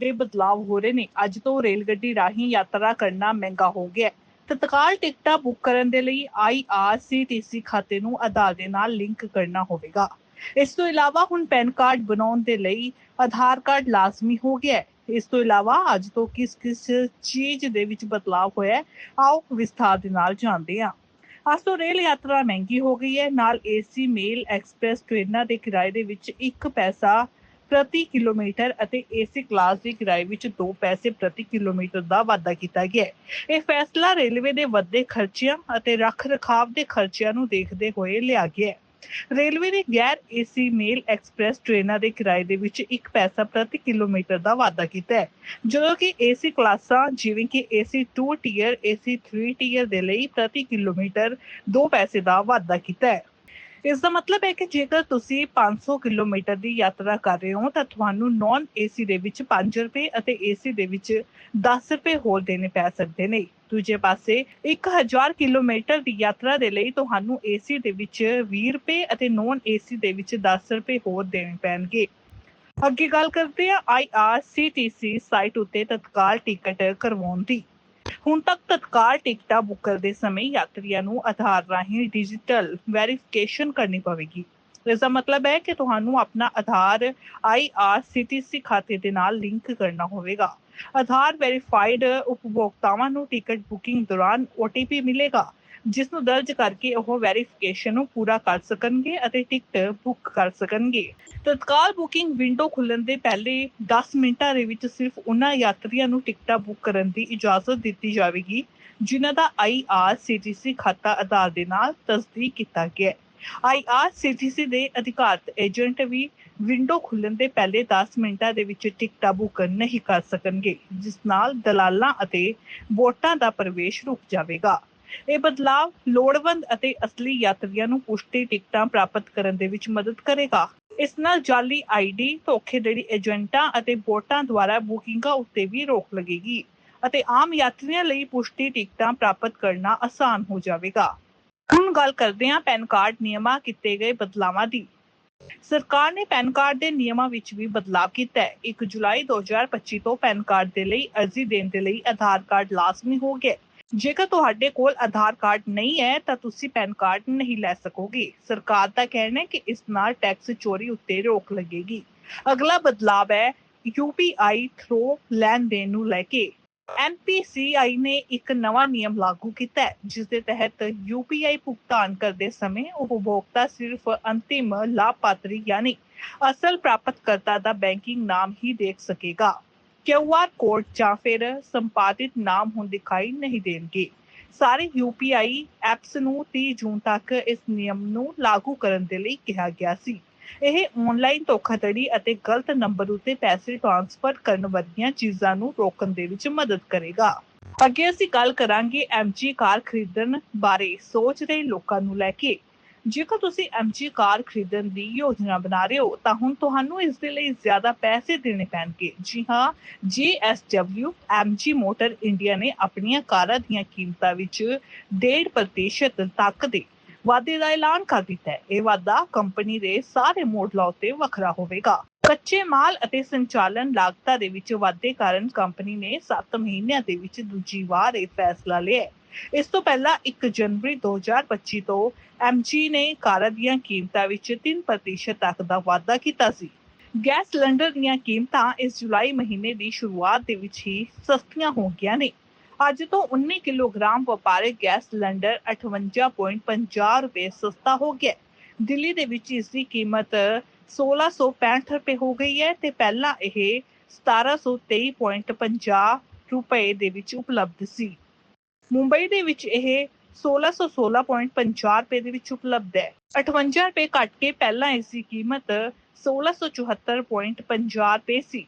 ਦੇ ਬਦਲਾਅ ਹੋ ਰਹੇ ਨੇ। ਅੱਜ ਤੋਂ ਰੇਲ ਗੱਡੀ ਰਾਹੀਂ ਯਾਤਰਾ ਕਰਨਾ ਮਹਿੰਗਾ ਹੋ ਗਿਆ ਤਤਕਾਲ ਟਿਕਟਾਂ ਬੁੱਕ ਕਰਨ ਦੇ ਲਈ IRCTC ਖਾਤੇ ਨੂੰ ਆਧਾਰ ਦੇ ਨਾਲ ਲਿੰਕ ਕਰਨਾ ਹੋਵੇਗਾ। ਇਸ ਤੋਂ ਇਲਾਵਾ ਹੁਣ ਪੈਨ ਕਾਰਡ ਬਣਾਉਣ ਦੇ ਲਈ ਆਧਾਰ ਕਾਰਡ ਲਾਜ਼ਮੀ ਹੋ ਗਿਆ ਇਸ ਤੋਂ ਇਲਾਵਾ ਅੱਜ ਤੋਂ ਕਿਸ ਕਿਸ ਚੀਜ਼ ਦੇ ਵਿੱਚ ਬਦਲਾਅ ਹੋਇਆ ਆਓ ਵਿਸਥਾਰ ਦੇ ਨਾਲ ਜਾਣਦੇ ਹਾਂ। ਅੱਜ ਤੋਂ ਰੇਲ ਯਾਤਰਾ ਮਹਿੰਗੀ ਹੋ ਗਈ ਹੈ। ਨਾਲ ਏਸੀ ਮੇਲ, ਐਕਸਪ੍ਰੈਸ, ਟ੍ਰੇਨਾਂ ਦੇ ਕਿਰਾਏ ਦੇ ਵਿੱਚ 1 ਪੈਸਾ ਪ੍ਰਤੀ ਕਿਲੋਮੀਟਰ ਅਤੇ ਏਸੀ ਕਲਾਸ ਦੇ ਕਿਰਾਏ ਵਿੱਚ 2 ਪੈਸੇ ਪ੍ਰਤੀ ਕਿਲੋਮੀਟਰ ਦਾ ਵਾਧਾ ਕੀਤਾ ਗਿਆ ਹੈ। ਇਹ ਫੈਸਲਾ ਰੇਲਵੇ ਦੇ ਵੱਧਦੇ ਖਰਚਿਆਂ ਅਤੇ ਰੱਖ ਰਖਾਵ ਦੇ ਖਰਚਿਆਂ ਨੂੰ ਦੇਖਦੇ ਹੋਏ ਲਿਆ ਗਿਆ ਹੈ। ਰੇਲਵੇ ਨੇ ਗੈਰ ਏਸੀ ਮੇਲ ਐਕਸਪ੍ਰੈਸ ਟ੍ਰੇਨਾਂ ਦੇ ਕਿਰਾਏ ਦੇ ਵਿੱਚ 1 ਪੈਸਾ ਪ੍ਰਤੀ ਕਿਲੋਮੀਟਰ ਦਾ ਵਾਧਾ ਕੀਤਾ ਹੈ, ਜਦੋਂ ਕਿ ਏਸੀ ਕਲਾਸਾਂ ਜਿਵੇਂ ਕਿ ਏਸੀ 2 ਟੀਅਰ ਏਸੀ 3 ਟੀਅਰ ਦੇ ਲਈ ਪ੍ਰਤੀ ਕਿਲੋਮੀਟਰ 2 ਪੈਸੇ ਦਾ ਵਾਧਾ ਕੀਤਾ ਹੈ। ਇਸ ਦਾ ਮਤਲਬ ਹੈ ਕਿ ਜੇਕਰ ਤੁਸੀਂ 500 ਕਿਲੋਮੀਟਰ ਦੀ ਯਾਤਰਾ ਕਰ ਰਹੇ ਹੋ, ਤਾਂ ਤੁਹਾਨੂੰ ਨਾਨ ਏਸੀ ਦੇ ਵਿੱਚ 5 ਰੁਪਏ ਅਤੇ ਏਸੀ ਦੇ ਵਿੱਚ 10 ਰੁਪਏ ਹੋਰ ਦੇਣੇ ਪੈ ਸਕਦੇ ਨੇ। ਦੂਜੇ ਪਾਸੇ 1000 ਕਿਲੋਮੀਟਰ ਦੀ ਯਾਤਰਾ ਦੇ ਲਈ ਤੁਹਾਨੂੰ ਏਸੀ ਦੇ ਵਿੱਚ 20 ਰੁਪਏ ਅਤੇ ਨਾਨ ਏਸੀ ਦੇ ਵਿੱਚ 10 ਰੁਪਏ ਹੋਰ ਦੇਣੇ ਪੈਣਗੇ। ਅੱਗੇ ਗੱਲ ਕਰਦੇ ਹਾਂ IRCTC ਸਾਈਟ ਉੱਤੇ ਤਤਕਾਲ ਟਿਕਟ ਕਰਵਾਉਣ ਦੀ। ਹੁਣ ਤੱਕ ਤਤਕਾਲ ਟਿਕਟਾਂ ਬੁੱਕ ਕਰਦੇ ਸਮੇਂ ਯਾਤਰੀਆਂ ਨੂੰ ਆਧਾਰ ਰਾਹੀਂ ਡਿਜੀਟਲ ਵੈਰੀਫਿਕੇਸ਼ਨ ਕਰਨੀ ਪਵੇਗੀ। ਇਸ ਦਾ ਮਤਲਬ ਹੈ ਕਿ ਤੁਹਾਨੂੰ ਆਪਣਾ ਆਧਾਰ IRCTC ਖਾਤੇ ਦੇ ਨਾਲ ਲਿੰਕ ਕਰਨਾ ਹੋਵੇਗਾ। ਆਧਾਰ ਵੈਰੀਫਾਈਡ ਉਪਭੋਗਤਾਵਾਂ ਨੂੰ ਟਿਕਟ ਬੁਕਿੰਗ ਦੌਰਾਨ OTP ਮਿਲੇਗਾ। ਜਿਸ ਨੂੰ ਦਰਜ ਕਰਕੇ ਉਹ ਵੈਰੀਫਿਕੇਸ਼ਨ ਨੂੰ ਪੂਰਾ ਕਰ ਸਕਣਗੇ ਅਤੇ ਟਿਕਟ ਬੁੱਕ ਕਰ ਸਕਣਗੇ। ਤਤਕਾਲ ਬੁਕਿੰਗ ਵਿੰਡੋ ਖੁੱਲਣ ਦੇ ਪਹਿਲੇ 10 ਮਿੰਟਾਂ ਦੇ ਵਿੱਚ ਸਿਰਫ ਉਹਨਾਂ ਯਾਤਰੀਆਂ ਨੂੰ ਟਿਕਟਾਂ ਬੁੱਕ ਕਰਨ ਦੀ ਇਜਾਜ਼ਤ ਦਿੱਤੀ ਜਾਵੇਗੀ, ਜਿਨ੍ਹਾਂ ਦਾ IRCTC ਖਾਤਾ ਆਧਾਰ ਦੇ ਨਾਲ ਤਸਦੀਕ ਕੀਤਾ ਗਿਆ ਹੈ। IRCTC ਦੇ ਅਧਿਕਾਰਤ ਏਜੰਟ ਵੀ ਵਿੰਡੋ ਖੁੱਲਣ ਦੇ ਪਹਿਲੇ 10 ਮਿੰਟਾਂ ਦੇ ਵਿੱਚ ਟਿਕਟਾਂ ਬੁੱਕ ਨਹੀਂ ਕਰ ਸਕਣਗੇ, ਜਿਸ ਨਾਲ ਦਲਾਲਾਂ ਅਤੇ ਵੋਟਾਂ ਦਾ ਪ੍ਰਵੇਸ਼ ਰੁਕ ਜਾਵੇਗਾ। ਇਹ ਬਦਲਾਅ ਲੋੜਵੰਦ ਅਤੇ ਅਸਲੀ ਯਾਤਰੀਆਂ ਨੂੰ ਪੁਸ਼ਟੀ ਟਿਕਟਾਂ ਪ੍ਰਾਪਤ ਕਰਨ ਦੇ ਵਿੱਚ ਮਦਦ ਕਰੇਗਾ। ਇਸ ਨਾਲ ਜਾਲੀ ਆਈਡੀ, ਧੋਖੇਧੜੀ ਏਜੰਟਾਂ ਅਤੇ ਵੋਟਾਂ ਦੁਆਰਾ ਬੁਕਿੰਗਾਂ ਉੱਤੇ ਵੀ ਰੋਕ ਲੱਗੇਗੀ ਅਤੇ ਆਮ ਯਾਤਰੀਆਂ ਲਈ ਪੁਸ਼ਟੀ ਟਿਕਟਾਂ ਪ੍ਰਾਪਤ ਕਰਨਾ ਆਸਾਨ ਹੋ ਜਾਵੇਗਾ। ਹੁਣ ਗੱਲ ਕਰਦੇ ਹਾਂ ਪੈਨ ਕਾਰਡ ਨਿਯਮਾਂ ਕੀਤੇ ਗਏ ਬਦਲਾਵਾਂ ਦੀ। ਸਰਕਾਰ ਨੇ ਪੈਨ ਕਾਰਡ ਦੇ ਨਿਯਮਾਂ ਵਿੱਚ ਵੀ ਬਦਲਾਅ ਕੀਤਾ ਹੈ। 1 ਜੁਲਾਈ 2025 ਤੋਂ ਪੈਨ ਕਾਰਡ ਦੇ ਲਈ ਅਰਜ਼ੀ ਦੇਣ ਦੇ ਲਈ ਆਧਾਰ ਕਾਰਡ ਲਾਜ਼ਮੀ ਹੋ ਗਿਆ ਜੇਕਰ ਤੁਹਾਡੇ ਕੋਲ ਆਧਾਰ ਕਾਰਡ ਨਹੀਂ ਹੈ, ਤਾਂ ਤੁਸੀਂ ਪੈਨ ਕਾਰਡ ਨਹੀਂ ਲੈ ਸਕੋਗੇ। ਸਰਕਾਰ ਦਾ ਕਹਿਣਾ ਹੈ ਕਿ ਇਸ ਨਾਲ ਟੈਕਸ ਚੋਰੀ ਉੱਤੇ ਰੋਕ ਲੱਗੇਗੀ। ਅਗਲਾ ਬਦਲਾਅ ਹੈ UPI ਥਰੋ ਲੈਣ ਦੇਣ ਨੂੰ ਲੈ ਕੇ। NPCI ਨੇ ਇੱਕ ਨਵਾਂ ਨਿਯਮ ਲਾਗੂ ਕੀਤਾ ਹੈ, ਜਿਸ ਦੇ ਤਹਿਤ UPI ਭੁਗਤਾਨ ਕਰਦੇ ਸਮੇਂ ਉਪਭੋਗਤਾ ਸਿਰਫ ਅੰਤਿਮ ਲਾਭਪਾਤਰੀ, ਯਾਨੀ ਅਸਲ ਪ੍ਰਾਪਤਕਰਤਾ ਦਾ ਬੈਂਕਿੰਗ ਨਾਮ ਹੀ ਦੇਖ ਸਕੇਗਾ। QR ਕੋਡ ਜਾਂ ਫਿਰ ਸੰਪਾਦਿਤ ਨਾਮ ਹੁਣ ਦਿਖਾਈ ਨਹੀਂ ਦੇਣਗੇ। ਸਾਰੇ UPI ਐਪਸ ਨੂੰ 30 ਜੂਨ ਤੱਕ ਇਸ ਨਿਯਮ ਨੂੰ ਲਾਗੂ ਕਰਨ ਦੇ ਲਈ ਕਿਹਾ ਗਿਆ ਸੀ। ਇਹ ਆਨਲਾਈਨ ਧੋਖਾਧੜੀ ਅਤੇ ਗਲਤ ਨੰਬਰ ਉੱਤੇ ਪੈਸੇ ਟ੍ਰਾਂਸਫਰ ਕਰਨ ਵਰਗੀਆਂ ਚੀਜ਼ਾਂ ਨੂੰ ਰੋਕਣ ਦੇ ਵਿੱਚ ਮਦਦ ਕਰੇਗਾ। ਅੱਗੇ ਅਸੀਂ ਗੱਲ ਕਰਾਂਗੇ ਐਮਜੀ ਕਾਰ ਖਰੀਦਣ ਬਾਰੇ, ਸੋਚ ਰਹੇ ਲੋਕਾਂ ਨੂੰ ਲੈ ਕੇ। ਜੇਕਰ ਤੁਸੀਂ MG ਕਾਰ ਖਰੀਦਣ ਦੀ ਯੋਜਨਾ ਬਣਾ ਰਹੇ ਹੋ, ਤਾਂ ਹੁਣ ਤੁਹਾਨੂੰ ਇਸ ਦੇ ਲਈ ਜ਼ਿਆਦਾ ਪੈਸੇ ਦੇਣੇ ਪੈਣਗੇ। ਜੀ ਹਾਂ GSW MG ਮੋਟਰ ਇੰਡੀਆ ਨੇ ਆਪਣੀਆਂ ਕਾਰਾਂ ਦੀਆਂ ਕੀਮਤਾਂ ਵਿੱਚ 1.5% ਤੱਕ ਦੇ ਵਾਧੇ ਦਾ ਐਲਾਨ ਕਰ ਦਿੱਤਾ ਹੈ। ਇਹ ਵਾਧਾ ਕੰਪਨੀ ਦੇ ਸਾਰੇ ਮੋਡਲਾਂ ਉੱਤੇ ਵੱਖਰਾ ਹੋਵੇਗਾ। ਕੱਚੇ ਮਾਲ ਅਤੇ ਸੰਚਾਲਨ ਲਾਗਤਾਂ ਦੇ ਵਿੱਚ ਵਾਧੇ ਕਾਰਨ ਕੰਪਨੀ ਨੇ 7 ਮਹੀਨਿਆਂ ਦੇ ਵਿੱਚ ਦੂਜੀ ਵਾਰ ਇਹ ਫੈਸਲਾ ਲਿਆ ਇਸ ਤੋਂ ਪਹਿਲਾਂ 1 ਜਨਵਰੀ 2025 ਤੋਂ MG ਨੇ ਕਾਰਾਂ ਦੀਆਂ ਕੀਮਤਾਂ ਵਿੱਚ 3% ਤੱਕ ਦਾ ਵਾਧਾ ਕੀਤਾ ਸੀ। ਗੈਸ ਸਿਲੰਡਰ ਦੀਆਂ ਕੀਮਤਾਂ ਇਸ ਜੁਲਾਈ ਮਹੀਨੇ ਦੀ ਸ਼ੁਰੂਆਤ ਦੇ ਵਿੱਚ ਹੀ ਸਸਤੀਆਂ ਹੋ ਗਈਆਂ ਨੇ। ਅੱਜ ਤੋਂ 19 ਕਿਲੋਗ੍ਰਾਮ ਵਪਾਰਕ ਗੈਸ ਸਿਲੰਡਰ 58.50 ਰੁਪਏ ਸਸਤਾ ਹੋ ਗਿਆ ਦਿੱਲੀ ਦੇ ਵਿੱਚ ਇਸ ਦੀ ਕੀਮਤ 1665 ਰੁਪਏ ਹੋ ਗਈ ਹੈ ਤੇ ਪਹਿਲਾਂ ਇਹ 1723.50 ਰੁਪਏ ਦੇ ਵਿੱਚ ਉਪਲਬਧ ਸੀ। ਮੁੰਬਈ ਦੇ ਵਿੱਚ ਇਹ 1616.50 ਰੁਪਏ ਦੇ ਵਿੱਚ ਉਪਲਬਧ ਹੈ। 58 ਰੁਪਏ ਘੱਟ ਕੇ ਪਹਿਲਾਂ ਇਸ ਦੀ ਕੀਮਤ 1674.50 ਰੁਪਏ ਸੀ।